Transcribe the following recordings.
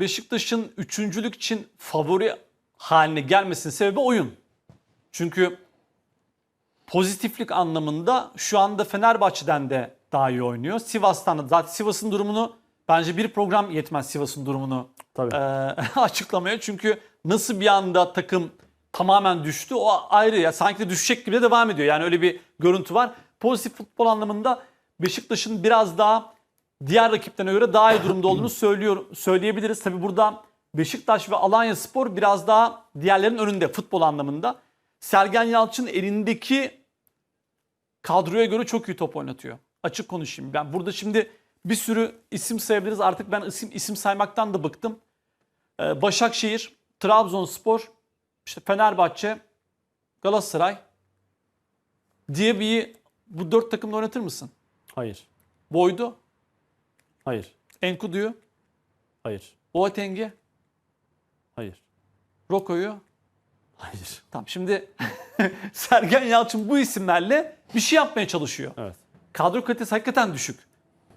Beşiktaş'ın üçüncülük için favori haline gelmesinin sebebi oyun. Çünkü pozitiflik anlamında şu anda Fenerbahçe'den de daha iyi oynuyor. Sivas'tan da zaten Sivas'ın durumunu bence bir program yetmez Sivas'ın durumunu Tabii. e, açıklamaya. Çünkü nasıl bir anda takım tamamen düştü o ayrı ya. Sanki de düşecek gibi de devam ediyor. Yani öyle bir görüntü var. Pozitif futbol anlamında Beşiktaş'ın biraz daha diğer rakiplerine göre daha iyi durumda olduğunu söylüyor, söyleyebiliriz. Tabi burada Beşiktaş ve Alanya Spor biraz daha diğerlerinin önünde futbol anlamında. Sergen Yalçın elindeki kadroya göre çok iyi top oynatıyor. Açık konuşayım. Ben burada şimdi bir sürü isim sayabiliriz. Artık ben isim, isim saymaktan da bıktım. Ee, Başakşehir, Trabzonspor, işte Fenerbahçe, Galatasaray diye bir bu dört takımda oynatır mısın? Hayır. Boydu, Hayır. Enkudu'yu, Hayır. Boateng'i, Hayır. Roko'yu. Hayır. Tamam şimdi Sergen Yalçın bu isimlerle bir şey yapmaya çalışıyor. Evet. kadro kalitesi hakikaten düşük.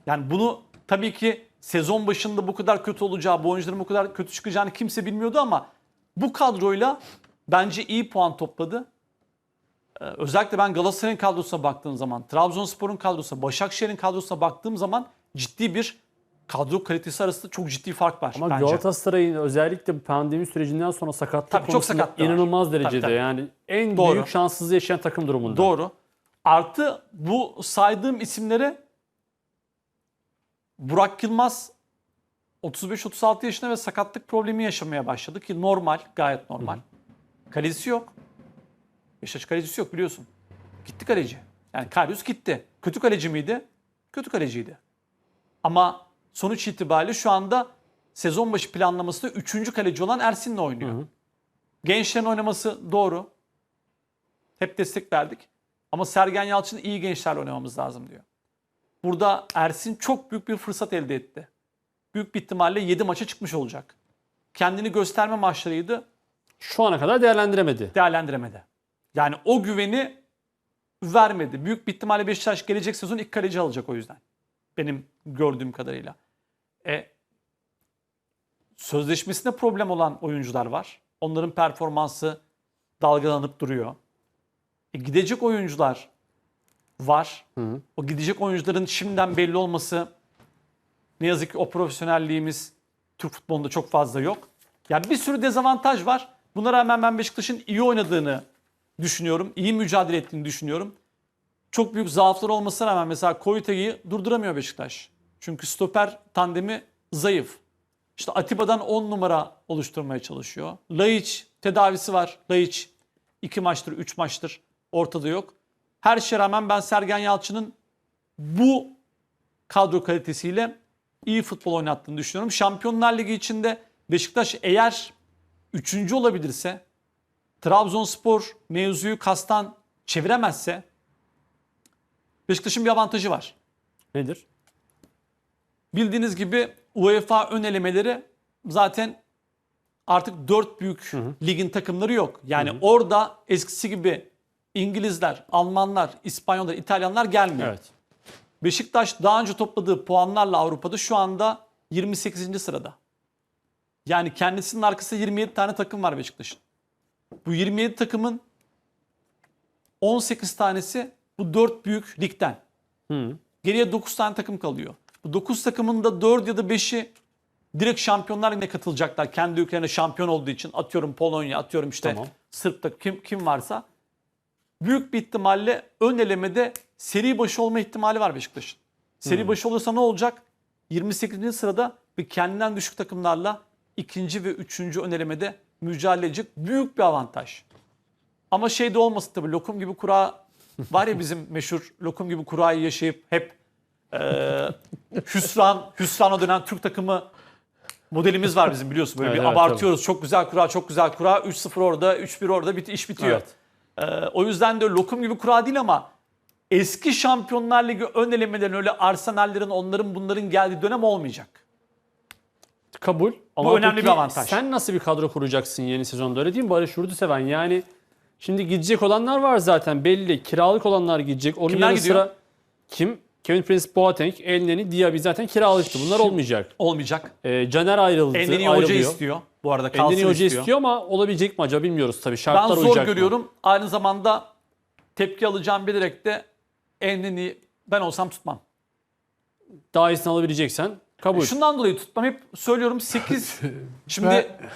Yani bunu tabii ki sezon başında bu kadar kötü olacağı, bu oyuncuların bu kadar kötü çıkacağını kimse bilmiyordu ama bu kadroyla bence iyi puan topladı. Ee, özellikle ben Galatasaray'ın kadrosuna baktığım zaman, Trabzonspor'un kadrosuna, Başakşehir'in kadrosuna baktığım zaman ciddi bir kadro kalitesi arasında çok ciddi fark var Ama bence. Galatasaray'ın özellikle bu pandemi sürecinden sonra sakatlık Tabii çok konusunda sakatlığı var. inanılmaz derecede tabii. yani en Doğru. büyük şanssızlığı yaşayan takım durumunda. Doğru. Artı bu saydığım isimlere Burak Yılmaz 35-36 yaşında ve sakatlık problemi yaşamaya başladı ki normal, gayet normal. Kalecisi yok. Beşiktaş kalecisi yok biliyorsun. Gitti kaleci. Yani Karius gitti. Kötü kaleci miydi? Kötü kaleciydi. Ama sonuç itibariyle şu anda sezon başı planlamasında 3. kaleci olan Ersin'le oynuyor. Hı hı. Gençlerin oynaması doğru. Hep destek verdik. Ama Sergen Yalçın iyi gençlerle oynamamız lazım diyor. Burada Ersin çok büyük bir fırsat elde etti. Büyük bir ihtimalle 7 maça çıkmış olacak. Kendini gösterme maçlarıydı, Şu ana kadar değerlendiremedi. değerlendiremedi. Yani o güveni vermedi. Büyük bir ihtimalle Beşiktaş gelecek sezon ilk kaleci alacak o yüzden. Benim gördüğüm kadarıyla. E, sözleşmesinde problem olan oyuncular var. Onların performansı dalgalanıp duruyor. E, gidecek oyuncular var. Hı. O gidecek oyuncuların şimdiden belli olması ne yazık ki o profesyonelliğimiz Türk futbolunda çok fazla yok. Yani bir sürü dezavantaj var. Buna rağmen ben Beşiktaş'ın iyi oynadığını düşünüyorum. iyi mücadele ettiğini düşünüyorum. Çok büyük zaafları olmasına rağmen mesela Koyute'yi durduramıyor Beşiktaş. Çünkü stoper tandemi zayıf. İşte Atiba'dan 10 numara oluşturmaya çalışıyor. Laiç tedavisi var. Laiç 2 maçtır, 3 maçtır ortada yok. Her şeye rağmen ben Sergen Yalçın'ın bu kadro kalitesiyle iyi futbol oynattığını düşünüyorum. Şampiyonlar Ligi içinde Beşiktaş eğer 3. olabilirse Trabzonspor mevzuyu kastan çeviremezse Beşiktaş'ın bir avantajı var. Nedir? Bildiğiniz gibi UEFA ön elemeleri zaten artık dört büyük ligin takımları yok. Yani orada eskisi gibi İngilizler, Almanlar, İspanyollar, İtalyanlar gelmiyor. Evet. Beşiktaş daha önce topladığı puanlarla Avrupa'da şu anda 28. sırada. Yani kendisinin arkasında 27 tane takım var Beşiktaş'ın. Bu 27 takımın 18 tanesi bu 4 büyük ligden. Hı. Geriye 9 tane takım kalıyor. Bu 9 takımın da 4 ya da 5'i direkt şampiyonlar yine katılacaklar. Kendi ülkelerine şampiyon olduğu için atıyorum Polonya, atıyorum işte Tamam. Sırp'ta kim, kim varsa. Büyük bir ihtimalle ön elemede seri başı olma ihtimali var Beşiktaş'ın. Seri başı olursa ne olacak? 28. sırada ve kendinden düşük takımlarla ikinci ve üçüncü ön elemede mücadele edecek büyük bir avantaj. Ama şey de olmasın tabii lokum gibi kura var ya bizim meşhur lokum gibi kurayı yaşayıp hep e, hüsran, hüsrana dönen Türk takımı modelimiz var bizim biliyorsun. Böyle Evet, bir evet, abartıyoruz. Çok güzel kura, çok güzel kura. 3-0 orada, 3-1 orada bit iş bitiyor. Evet. Ee, o yüzden de lokum gibi kura değil ama eski Şampiyonlar Ligi ön elemelerin öyle Arsenal'lerin onların bunların geldiği dönem olmayacak. Kabul. Ama önemli peki bir avantaj. Sen nasıl bir kadro kuracaksın yeni sezonda öyle değil mi Barış Yurduseven? Yani şimdi gidecek olanlar var zaten belli. Kiralık olanlar gidecek. Onun Kimler yanı gidiyor? sıra kim? Kevin Prince Boateng, Elneny, Diaby zaten kiralıktı. Bunlar olmayacak. Olmayacak. Ee, Caner ayrıldı. Endeni Hoca ayrılıyor. istiyor. Bu arada kalsın Endeni Hoca istiyor. istiyor ama olabilecek mi acaba bilmiyoruz tabii. Ben Şartlar zor uyacak mı? görüyorum. Aynı zamanda tepki alacağım bilerek de Endeni ben olsam tutmam. Daha iyisini alabileceksen kabul. Şundan dolayı tutmam. Hep söylüyorum 8 şimdi Ben-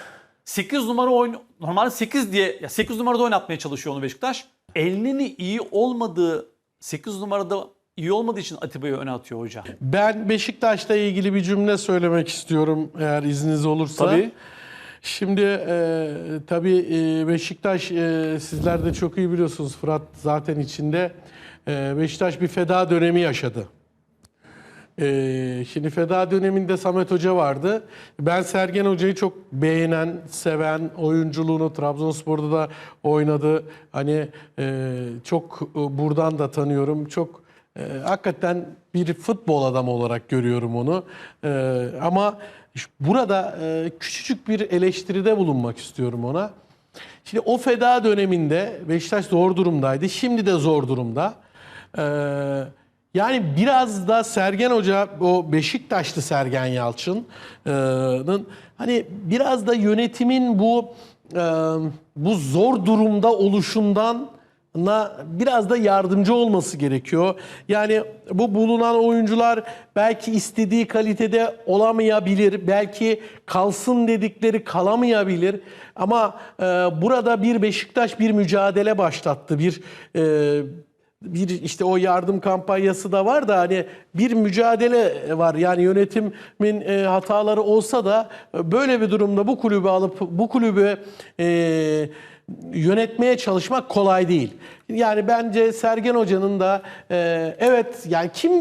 8 numara oyun normalde 8 diye ya 8 numarada oynatmaya çalışıyor onu Beşiktaş. Elneni iyi olmadığı 8 numarada iyi olmadığı için Atiba'yı öne atıyor hoca. Ben Beşiktaş'la ilgili bir cümle söylemek istiyorum eğer izniniz olursa. Tabii. Şimdi e, tabii e, Beşiktaş e, sizler de çok iyi biliyorsunuz Fırat zaten içinde. E, Beşiktaş bir feda dönemi yaşadı. E, şimdi feda döneminde Samet Hoca vardı. Ben Sergen Hoca'yı çok beğenen, seven, oyunculuğunu Trabzonspor'da da oynadı. Hani e, çok e, buradan da tanıyorum. Çok e, hakikaten bir futbol adamı olarak görüyorum onu. E, ama burada e, küçücük bir eleştiride bulunmak istiyorum ona. Şimdi o feda döneminde Beşiktaş zor durumdaydı. Şimdi de zor durumda. Ee, yani biraz da Sergen Hoca, o Beşiktaşlı Sergen Yalçın'ın hani biraz da yönetimin bu e, bu zor durumda oluşundan biraz da yardımcı olması gerekiyor. Yani bu bulunan oyuncular belki istediği kalitede olamayabilir. Belki kalsın dedikleri kalamayabilir. Ama e, burada bir Beşiktaş bir mücadele başlattı. Bir e, bir işte o yardım kampanyası da var da hani bir mücadele var. Yani yönetimin e, hataları olsa da e, böyle bir durumda bu kulübü alıp bu kulübü e, yönetmeye çalışmak kolay değil. Yani bence Sergen Hoca'nın da e, evet yani kim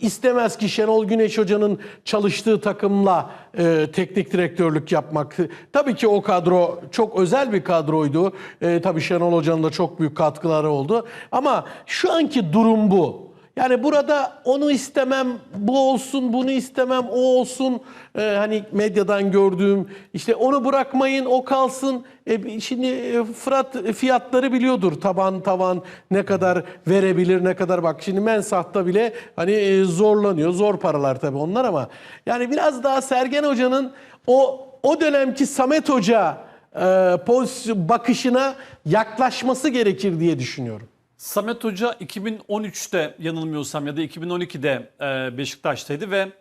istemez ki Şenol Güneş Hoca'nın çalıştığı takımla e, teknik direktörlük yapmak. Tabii ki o kadro çok özel bir kadroydu. E, tabii Şenol Hoca'nın da çok büyük katkıları oldu. Ama şu anki durum bu. Yani burada onu istemem, bu olsun, bunu istemem, o olsun. Ee, hani medyadan gördüğüm, işte onu bırakmayın, o kalsın. E, şimdi e, Fırat fiyatları biliyordur. Taban tavan ne kadar verebilir, ne kadar bak. Şimdi Mensah'ta bile hani e, zorlanıyor. Zor paralar tabii onlar ama. Yani biraz daha Sergen Hoca'nın o o dönemki Samet Hoca e, pozisyon bakışına yaklaşması gerekir diye düşünüyorum. Samet Hoca 2013'te yanılmıyorsam ya da 2012'de e, Beşiktaş'taydı ve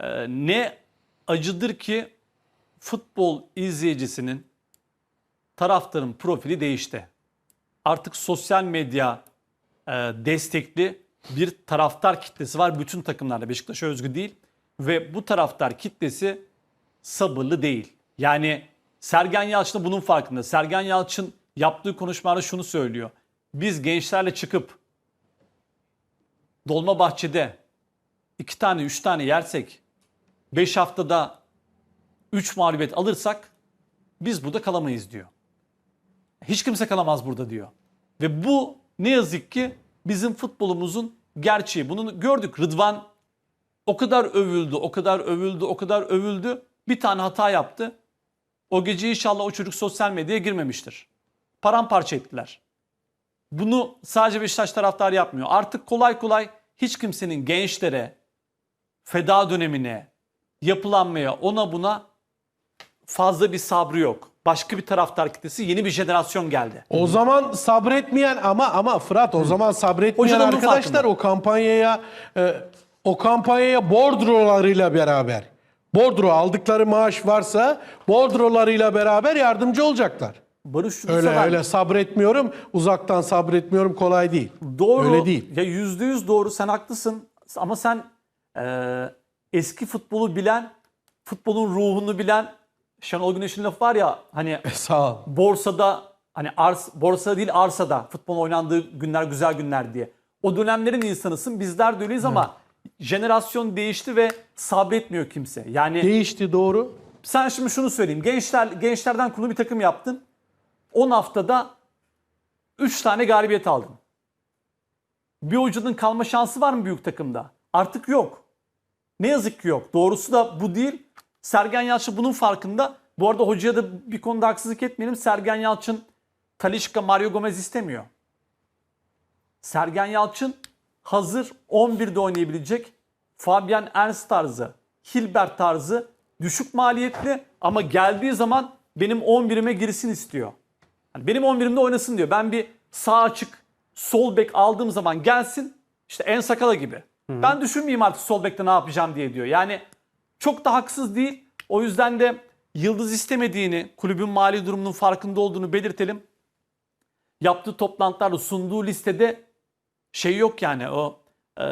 e, ne acıdır ki futbol izleyicisinin taraftarın profili değişti. Artık sosyal medya e, destekli bir taraftar kitlesi var bütün takımlarda Beşiktaş'a özgü değil ve bu taraftar kitlesi sabırlı değil. Yani Sergen Yalçın da bunun farkında. Sergen Yalçın yaptığı konuşmalarda şunu söylüyor. Biz gençlerle çıkıp Dolmabahçe'de iki tane üç tane yersek beş haftada üç mağlubiyet alırsak biz burada kalamayız diyor. Hiç kimse kalamaz burada diyor. Ve bu ne yazık ki bizim futbolumuzun gerçeği. Bunu gördük. Rıdvan o kadar övüldü, o kadar övüldü, o kadar övüldü. Bir tane hata yaptı. O gece inşallah o çocuk sosyal medyaya girmemiştir. Paramparça ettiler. Bunu sadece Beşiktaş taraftarı yapmıyor. Artık kolay kolay hiç kimsenin gençlere, feda dönemine, yapılanmaya, ona buna fazla bir sabrı yok. Başka bir taraftar kitlesi, yeni bir jenerasyon geldi. O zaman sabretmeyen ama ama Fırat o zaman sabretmeyen Hoca da bunun arkadaşlar farkında. o kampanyaya e, o kampanyaya bordrolarıyla beraber bordro aldıkları maaş varsa bordrolarıyla beraber yardımcı olacaklar. Barış şunu Öyle sever. öyle sabretmiyorum. Uzaktan sabretmiyorum kolay değil. Doğru. Öyle değil. Ya yüzde yüz doğru sen haklısın. Ama sen e, eski futbolu bilen, futbolun ruhunu bilen Şenol Güneş'in lafı var ya hani Sağ ol. borsada hani ars, borsa değil arsada futbol oynandığı günler güzel günler diye. O dönemlerin insanısın. Bizler de öyleyiz ama jenerasyon değişti ve sabretmiyor kimse. Yani Değişti doğru. sen şimdi şunu söyleyeyim. Gençler gençlerden kurulu bir takım yaptın. 10 haftada 3 tane galibiyet aldın. Bir oyuncunun kalma şansı var mı büyük takımda? Artık yok. Ne yazık ki yok. Doğrusu da bu değil. Sergen Yalçın bunun farkında. Bu arada hocaya da bir konuda haksızlık etmeyelim. Sergen Yalçın Talişka, Mario Gomez istemiyor. Sergen Yalçın hazır 11'de oynayabilecek Fabian Ernst tarzı, Hilbert tarzı düşük maliyetli ama geldiği zaman benim 11'ime girsin istiyor. Yani benim 11'imde oynasın diyor. Ben bir sağ açık sol bek aldığım zaman gelsin işte en sakala gibi. Ben düşünmeyeyim artık sol bekte ne yapacağım diye diyor. Yani çok da haksız değil. O yüzden de Yıldız istemediğini, kulübün mali durumunun farkında olduğunu belirtelim. Yaptığı toplantılarda sunduğu listede şey yok yani o e,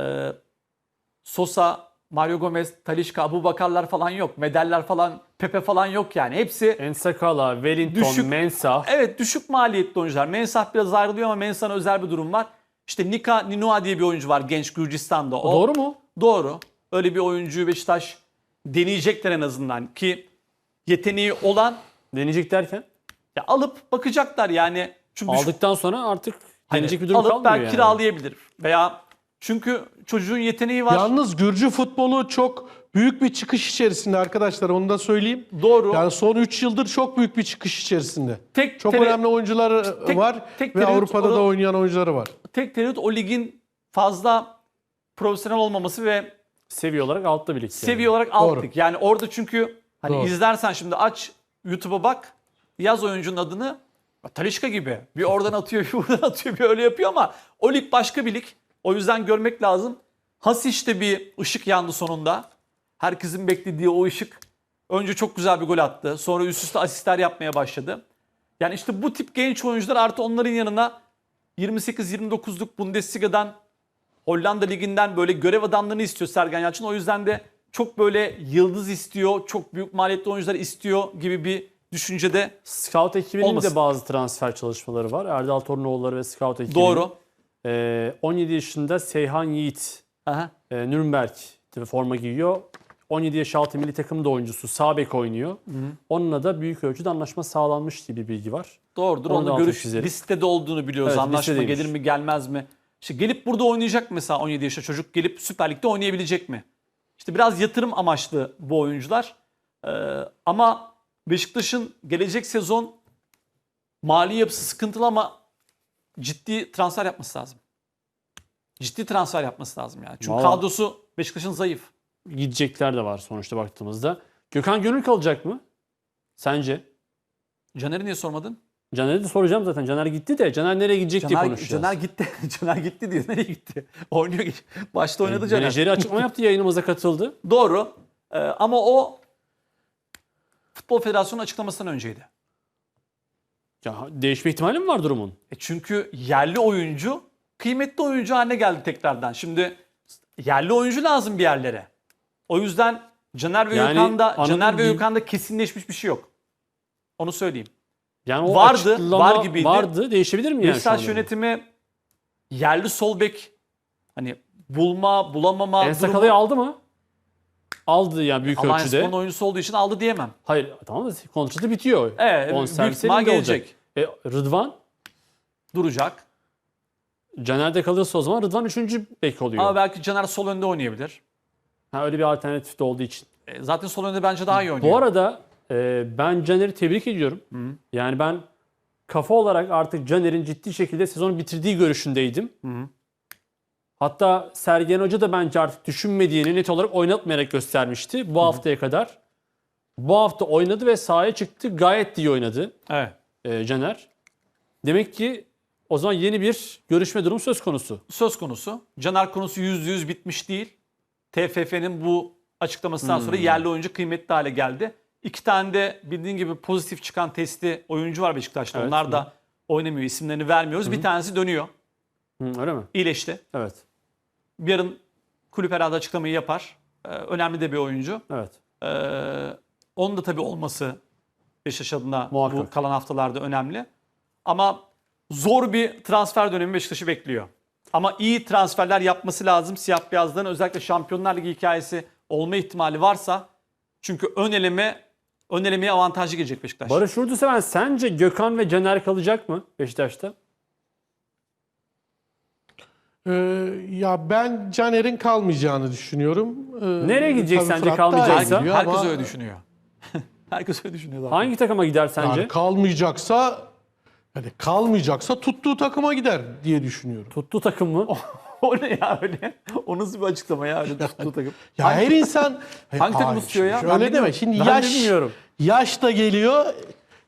Sosa, Mario Gomez, Talişka, Abu Bakarlar falan yok. Medeller falan, Pepe falan yok yani. Hepsi Ensakala, Wellington, Düşük- Mensah. Evet düşük maliyetli oyuncular. Mensah biraz ayrılıyor ama Mensah'ın özel bir durum var. İşte Nika Ninua diye bir oyuncu var genç Gürcistan'da. O, Doğru mu? Doğru. Öyle bir oyuncuyu Beşiktaş deneyecekler en azından ki yeteneği olan Deneyecek derken. ya alıp bakacaklar yani. Çünkü Aldıktan sonra artık hani deneyecek bir durum alıp kalmıyor belki yani. kiralayabilir. Veya çünkü çocuğun yeteneği var. Yalnız Gürcü futbolu çok büyük bir çıkış içerisinde arkadaşlar onu da söyleyeyim. Doğru. Yani son 3 yıldır çok büyük bir çıkış içerisinde. Tek Çok tele- önemli oyuncuları tek- var tek ve Avrupa'da o- da oynayan oyuncuları var. Tek tereddüt o ligin fazla profesyonel olmaması ve Seviye olarak altta bir lig. yani. seviye olarak alt lig. Yani orada çünkü hani Doğru. izlersen şimdi aç YouTube'a bak yaz oyuncunun adını Talişka gibi. Bir oradan atıyor, bir buradan atıyor, bir öyle yapıyor ama o lig başka bir lig. O yüzden görmek lazım. Hasiş'te bir ışık yandı sonunda. Herkesin beklediği o ışık. Önce çok güzel bir gol attı. Sonra üst üste asistler yapmaya başladı. Yani işte bu tip genç oyuncular artı onların yanına 28-29'luk Bundesliga'dan Hollanda Ligi'nden böyle görev adamlarını istiyor Sergen Yalçın. O yüzden de çok böyle yıldız istiyor, çok büyük maliyetli oyuncular istiyor gibi bir düşüncede Scout ekibinin Olmasın. de bazı transfer çalışmaları var. Erdal Tornoğulları ve Scout ekibinin. doğru. Ee, 17 yaşında Seyhan Yiğit Aha. e, Nürnberg forma giyiyor. 17 yaş altı milli takımda oyuncusu. Sağ bek oynuyor. Onunla da büyük ölçüde anlaşma sağlanmış gibi bir bilgi var. Doğrudur. Onu görüş çizelim. listede olduğunu biliyoruz. Evet, Anlaşma listedeymiş. gelir mi gelmez mi? İşte gelip burada oynayacak mesela 17 yaşında çocuk gelip Süper Lig'de oynayabilecek mi? İşte biraz yatırım amaçlı bu oyuncular. Ee, ama Beşiktaş'ın gelecek sezon mali yapısı sıkıntılı ama ciddi transfer yapması lazım. Ciddi transfer yapması lazım yani. Çünkü Vallahi- kadrosu Beşiktaş'ın zayıf. Gidecekler de var sonuçta baktığımızda. Gökhan Gönül kalacak mı? Sence? Caner'i niye sormadın? Caner'e de soracağım zaten. Caner gitti de Caner nereye gidecek diye Caner, konuşacağız. Caner gitti. Caner gitti diyor. Nereye gitti? Oynuyor. Başta oynadı Caner. Menajeri açıklama yaptı yayınımıza katıldı. Doğru. Ee, ama o Futbol Federasyonu açıklamasından önceydi. Ya değişme ihtimali mi var durumun? E çünkü yerli oyuncu kıymetli oyuncu haline geldi tekrardan. Şimdi yerli oyuncu lazım bir yerlere. O yüzden Caner ve Yani Gökhan'da Caner ve? Gökhan'da kesinleşmiş bir şey yok. Onu söyleyeyim. Yani o Vardı, var gibiydi. Vardı. Değişebilir mi yani Beşiktaş yönetimi yerli sol bek hani bulma, bulamama En durumu aldı mı? Aldı yani büyük Alliance ölçüde. Spor'un oyuncusu olduğu için aldı diyemem. Hayır tamam da kontratı bitiyor. Evet, büyük ihtimal elinde olacak. gelecek. E, Rıdvan, Duracak. Caner'de kalırsa o zaman Rıdvan 3. bek oluyor. Ama belki Caner sol önde oynayabilir. Ha, öyle bir alternatif de olduğu için. E, Zaten sol önde bence daha iyi oynuyor. Bu arada e, ben Caner'i tebrik ediyorum. Yani ben kafa olarak artık Caner'in ciddi şekilde sezonu bitirdiği görüşündeydim. Hatta Sergen Hoca da bence artık düşünmediğini net olarak oynatmayarak göstermişti bu haftaya kadar. Bu hafta oynadı ve sahaya çıktı. Gayet iyi oynadı Evet. e, Caner. Demek ki o zaman yeni bir görüşme durum söz konusu. Söz konusu. Caner konusu %100 bitmiş değil. TFF'nin bu açıklamasından sonra yerli oyuncu kıymetli hale geldi. İki tane de bildiğin gibi pozitif çıkan testi oyuncu var Beşiktaş'ta. Evet, Onlar da oynamıyor. İsimlerini vermiyoruz. Bir tanesi dönüyor. Hı, öyle mi? İyileşti. Evet. Yarın kulüp herhalde açıklamayı yapar. Ee, önemli de bir oyuncu. Evet. Ee, onun da tabii olması Beşiktaş adına bu Muhakkak. kalan haftalarda önemli. Ama zor bir transfer dönemi Beşiktaş'ı bekliyor. Ama iyi transferler yapması lazım siyah beyazların. Özellikle Şampiyonlar Ligi hikayesi olma ihtimali varsa. Çünkü ön eleme ön elemeye avantajlı gelecek Beşiktaş. Barış Urduseven sence Gökhan ve Caner kalacak mı Beşiktaş'ta? Ee, ya ben Caner'in kalmayacağını düşünüyorum. Ee, Nereye gidecek tabii sence Fırat kalmayacaksa? Herkes ama öyle düşünüyor. Herkes öyle düşünüyor zaten. Hangi takıma gider sence? Yani kalmayacaksa yani kalmayacaksa tuttuğu takıma gider diye düşünüyorum. Tuttu takım mı? o ne ya öyle? O nasıl bir açıklama ya öyle tuttuğu takım? Ya her insan Hangi takım Hayır, tutuyor ya? Şöyle Ben deme. bilmiyorum. Şimdi Ben yaş bilmiyorum. yaş da geliyor.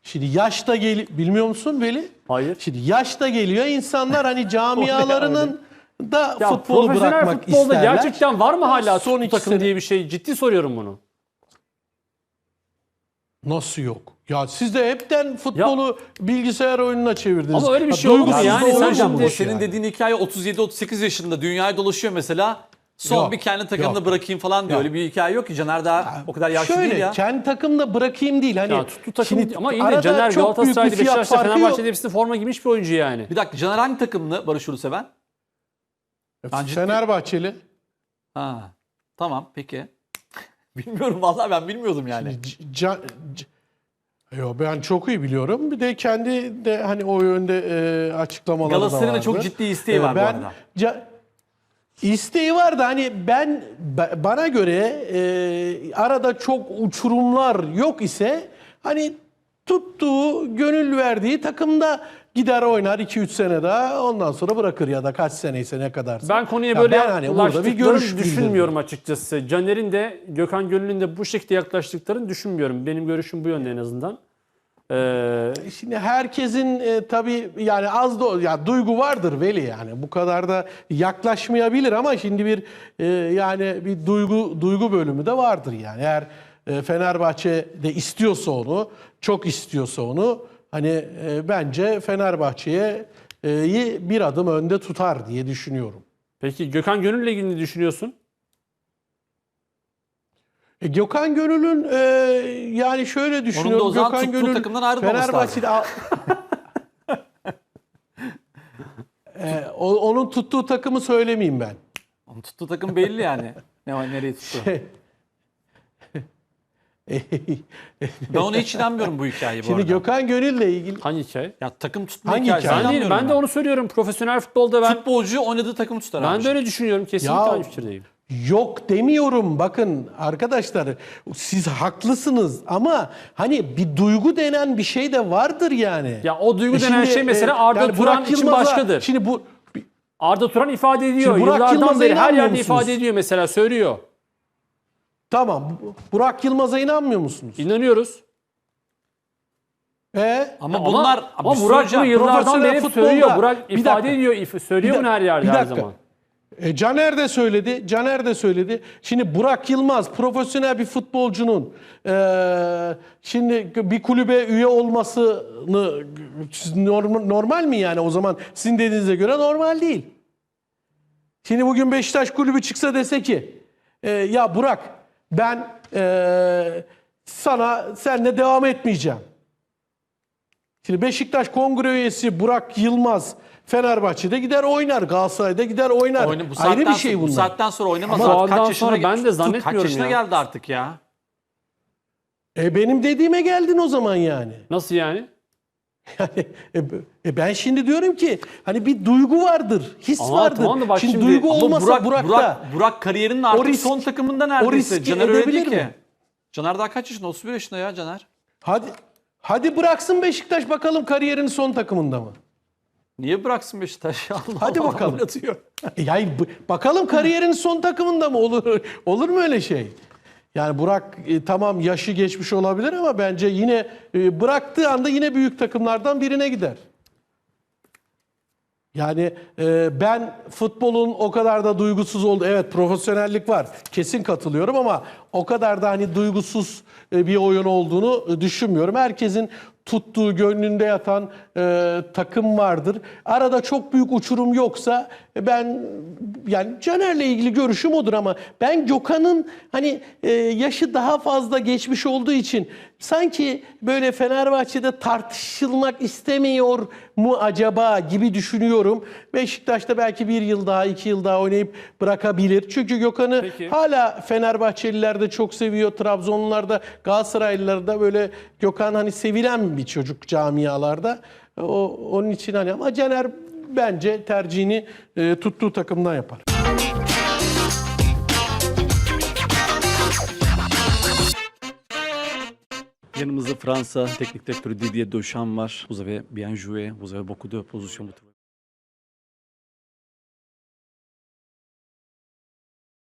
Şimdi yaş da gel bilmiyor musun Veli? Hayır. Şimdi yaş da geliyor. İnsanlar hani camialarının da Ya futbolu profesyonel bırakmak futbolda isterler. gerçekten var mı hala Son iki takım sene- diye bir şey? Ciddi soruyorum bunu. Nasıl yok? Ya siz de hepten futbolu bilgisayar oyununa çevirdiniz. Ama öyle bir şey duygusuz yani? Sen şimdi- senin yani. dediğin hikaye 37-38 yaşında dünyaya dolaşıyor mesela. Son Yok, bir kendi takımda yok. bırakayım falan diyor. Öyle bir hikaye yok ki. Caner daha o kadar yaşlı Şöyle değil ya. kendi takımda bırakayım değil. Hani Ya tuttu takım şimdi ama iyi de arada Caner Galatasaray'da, yok. Fenerbahçe'de hepsinde forma giymiş bir oyuncu yani. Bir dakika Caner hangi takımlı Barış Uluseven? Ben Fenerbahçeli. Ha. Tamam peki. Bilmiyorum vallahi ben bilmiyordum yani. C- ca- c- Yo, ben çok iyi biliyorum. Bir de kendi de hani o yönde e, açıklamaları da Galatasaray'ın da vardı. çok ciddi isteği E, var bu ben, arada. ca- isteği var da hani ben ba- bana göre e, arada çok uçurumlar yok ise hani tuttuğu, gönül verdiği takımda gider oynar 2-3 sene daha ondan sonra bırakır ya da kaç seneyse ne kadarsa. Ben konuya Ya böyle ben hani burada bir görüş bildirdim. düşünmüyorum açıkçası. Caner'in de Gökhan Gönül'ün de bu şekilde yaklaştıklarını düşünmüyorum. Benim görüşüm bu yönde en azından. Ee, Şimdi herkesin e, tabii yani az da ya duygu vardır Veli yani bu kadar da yaklaşmayabilir ama şimdi bir e, yani bir duygu duygu bölümü de vardır yani eğer e, Fenerbahçe de istiyorsa onu çok istiyorsa onu hani e, bence Fenerbahçe'ye e, bir adım önde tutar diye düşünüyorum. peki Gökhan Gönül'le ilgili ne düşünüyorsun? E, Gökhan Gönül'ün e, yani şöyle düşünüyorum. o zaman Gökhan Gönül takımdan ayrılmaması al- E, o- onun tuttuğu takımı söylemeyeyim ben. Onun tuttuğu takım belli yani. Ne var nereye tuttu. Ben ona hiç inanmıyorum bu hikayeye bu Şimdi arada. Gökhan Gönül'le ilgili Hangi hikaye? Ya takım tutma Hangi hikayesi. hikaye? Ben değilim. Ben de onu söylüyorum. Profesyonel futbolda ben Futbolcu oynadığı takımı tutar ben abi. de öyle düşünüyorum. Kesinlikle Ya- aynı fikirdeyim. yok demiyorum. Bakın arkadaşlar siz haklısınız ama hani bir duygu denen bir şey de vardır yani. Ya o duygu E denen şimdi, şey mesela e, Arda yani Turan Burak için Yılmaz'a- başkadır. Şimdi bu Arda Turan ifade ediyor. Şimdi Burak Yıllardan Yılmaz'a beri her inanmıyor yerde musunuz? ifade ediyor mesela söylüyor. Tamam Burak Yılmaz'a inanmıyor musunuz? İnanıyoruz. E Ama Ama- bunlar ama bir Burak bunu yıllardan Profesyonel beri futbolda- söylüyor. Burak Bir ifade dakika. ediyor, if- söylüyor Bir bunu her yerde bir her dakika. zaman. E, Caner de söyledi, Caner de söyledi. Şimdi Burak Yılmaz profesyonel bir futbolcunun e, şimdi bir kulübe üye olmasını normal, normal mi yani o zaman sizin dediğinize göre normal değil. Şimdi bugün Beşiktaş kulübü çıksa dese ki e, ya Burak ben e, sana seninle devam etmeyeceğim. Şimdi Beşiktaş kongre üyesi Burak Yılmaz Fenerbahçe'de gider oynar. Galatasaray'da gider oynar. Oyna, bu Ayrı bir şey Bu bunlar. saatten sonra oynamaz Ama artık. Kaç yaşına, sonra ben de Kaç zannetmiyorum yaşına ya. geldi artık ya. E benim dediğime geldin o zaman yani. Nasıl yani? Yani e, e ben şimdi diyorum ki hani bir duygu vardır, his Ama vardır. tamam da bak şimdi, şimdi- duygu olmasa Burak, Burak'ta Burak, Burak kariyerinin artık risk- son takımında neredeyse. riski Caner öyle edebilir değil ki. mi? Caner daha kaç yaşında? 31 yaşında ya Caner. hadi hadi bıraksın Beşiktaş bakalım kariyerinin son takımında mı? Niye bıraksın Beşiktaş? Allah Hadi Allah, bakalım. E yani bakalım kariyerinin son takımında mı olur olur mu öyle şey? Yani Burak e, tamam yaşı geçmiş olabilir ama bence yine e, bıraktığı anda yine büyük takımlardan birine gider. Yani e, ben futbolun o kadar da duygusuz oldu. Evet profesyonellik var. Kesin katılıyorum ama o kadar da hani duygusuz e, bir oyun olduğunu e, düşünmüyorum. Herkesin tuttuğu, gönlünde yatan e, takım vardır. Arada çok büyük uçurum yoksa e, ben yani Caner'le ilgili görüşüm odur ama ben Gökhan'ın hani e, yaşı daha fazla geçmiş olduğu için sanki böyle Fenerbahçe'de tartışılmak istemiyor mu acaba gibi düşünüyorum. Beşiktaş'ta belki bir yıl daha, iki yıl daha oynayıp bırakabilir. Çünkü Gökhan'ı hala Fenerbahçeliler de çok seviyor. Trabzonlular da, Galatasaraylılar da böyle Gökhan hani sevilen bir çocuk camialarda. O, onun için hani ama Caner bence tercihini e, tuttuğu takımdan yapar. Yanımızda Fransa teknik direktörü Didier Deschamps var. Vous avez bien joué, vous avez beaucoup de positions.